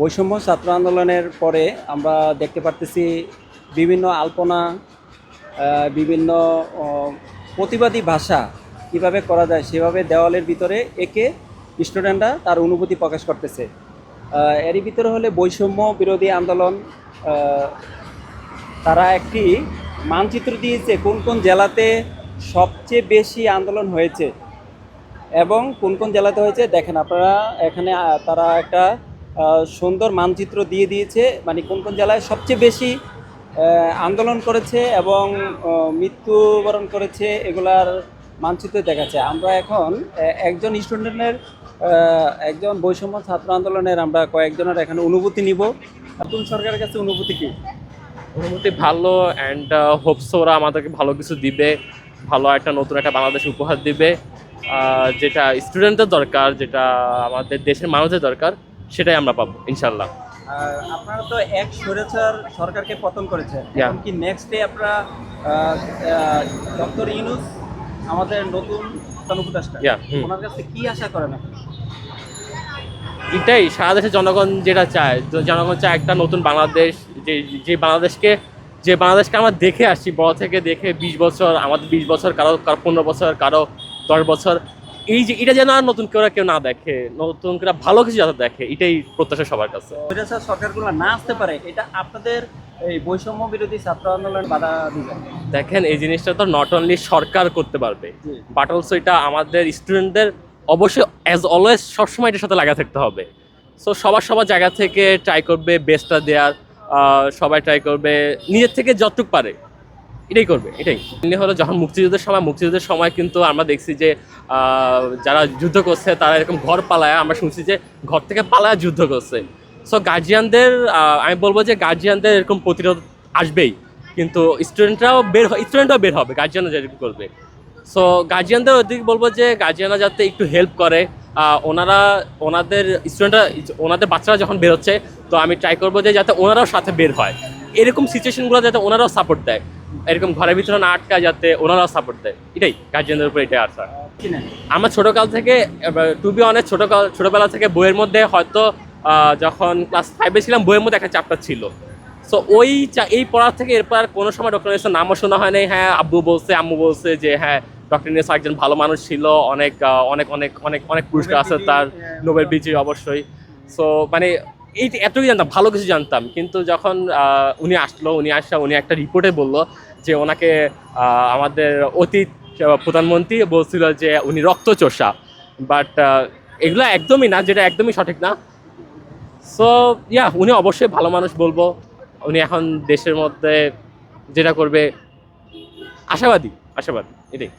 বৈষম্য ছাত্র আন্দোলনের পরে আমরা দেখতে পারতেছি বিভিন্ন আলপনা বিভিন্ন প্রতিবাদী ভাষা কীভাবে করা যায় সেভাবে দেওয়ালের ভিতরে একে স্টুডেন্টরা তার অনুভূতি প্রকাশ করতেছে। এরই ভিতরে হলে বৈষম্য বিরোধী আন্দোলন তারা একটি মানচিত্র দিয়েছে কোন কোন জেলাতে সবচেয়ে বেশি আন্দোলন হয়েছে এবং কোন কোন জেলাতে হয়েছে দেখেন আপনারা এখানে তারা একটা সুন্দর মানচিত্র দিয়ে দিয়েছে মানে কোন কোন জেলায় সবচেয়ে বেশি আন্দোলন করেছে এবং মৃত্যুবরণ করেছে এগুলার মানচিত্র দেখাচ্ছে। আমরা এখন একজন স্টুডেন্টের একজন বৈষম্য ছাত্র আন্দোলনের আমরা কয়েকজনের এখানে অনুভূতি নিব। নতুন সরকারের কাছে অনুভূতি কি? অনুভূতি ভালো অ্যান্ড হোপস ওরা আমাদেরকে ভালো কিছু দিবে, ভালো একটা নতুন একটা বাংলাদেশ উপহার দিবে। যেটা স্টুডেন্টদের দরকার, যেটা আমাদের দেশের মানুষের দরকার সেটাই আমরা পাবো ইনশাল্লাহ আপনারা তো এক স্বৈরাচার সরকারকে পতন করেছেন. কি নেক্সট ডে আপনারা ডক্টর ইউনুস আমাদের নতুন হুম। ওনার কাছে কি আশা করেন এটাই সারা দেশের জনগণ যেটা চায় জনগণ চায় একটা নতুন বাংলাদেশ যে যে বাংলাদেশকে যে বাংলাদেশকে আমরা দেখে আসছি বড় থেকে দেখে বিশ বছর আমাদের বিশ বছর কারও কারও পনেরো বছর কারও দশ বছর এই যে এটা যেন আর নতুন করে কেউ না দেখে নতুন করে ভালো কিছু যাতে দেখে এটাই প্রত্যাশা সবার কাছে। সরকারগুলো না আসতে পারে এটা আপনাদের এই বৈষম্য বিরোধী ছাত্র আন্দোলন বাধা দিবে। দেখেন এই জিনিসটা তো নট অনলি সরকার করতে পারবে বাট অলসো এটা আমাদের স্টুডেন্টদের অবশ্যই অ্যাজ অলওয়েজ সবসময় এটার সাথে লাগা থাকতে হবে। সো সবার সবার জায়গা থেকে ট্রাই করবে বেস্টটা দেওয়ার সবাই ট্রাই করবে নিজের থেকে যতটুক পারে। এটাই করবে, এটাই। এমনি হলো যখন মুক্তিযুদ্ধের সময় মুক্তিযুদ্ধের সময় কিন্তু আমরা দেখছি যে যারা যুদ্ধ করছে তারা এরকম ঘর পালায়। আমরা শুনছি যে ঘর থেকে পালায় যুদ্ধ করছে। সো গার্জিয়ানদের আমি বলব যে গার্জিয়ানদের এরকম প্রতিরোধ আসবেই। কিন্তু স্টুডেন্টরাও বের স্টুডেন্টরাও বের হবে গার্জিয়ানরা যেরকম করবে। সো গার্জিয়ানদের ওদিকে বলব যে গার্জিয়ানরা যাতে একটু হেল্প করে। ওনারা, ওনাদের স্টুডেন্টরা ওনাদের বাচ্চারা যখন বেরোচ্ছে, তো আমি ট্রাই করব যে যাতে ওনারাও সাথে বের হয়। এরকম সিচুয়েশনগুলো যাতে ওনারাও সাপোর্ট দেয়। এরকম ঘরের ভিতরে না আটকায় যাতে ওনারাও সাপোর্ট দেয়। এটাই গার্জিয়ানদের উপর এটাই আশা। আমার ছোটকাল থেকে টু বি অনেক ছোটকাল ছোটবেলা থেকে বইয়ের মধ্যে হয়তো যখন ক্লাস ফাইভে ছিলাম বইয়ের মধ্যে একটা চ্যাপ্টার ছিল। সো ওই এই পড়ার থেকে এরপর আর কোনো সময় ডক্টর ইউনুসের নামও শোনা হয় নাই। হ্যাঁ আব্বু বলছে আম্মু বলছে যে হ্যাঁ ডক্টর ইউনুস একজন ভালো মানুষ ছিল। অনেক অনেক অনেক অনেক অনেক পুরস্কার আছে তার। হ্যাঁ, নোবেল বিজয়ী অবশ্যই। সো মানে এই এতই জানতাম, ভালো কিছু জানতাম। কিন্তু যখন উনি আসলো, উনি আসা, উনি একটা রিপোর্টে বলল যে ওনাকে আমাদের অতীত প্রধানমন্ত্রী বলছিল যে উনি রক্তচোষা। বাট এগুলো একদমই না, যেটা একদমই সঠিক না। সো ইয়া উনি অবশ্যই ভালো মানুষ বলব। উনি এখন দেশের মধ্যে যেটা করবে, আশাবাদী আশাবাদী, এটাই।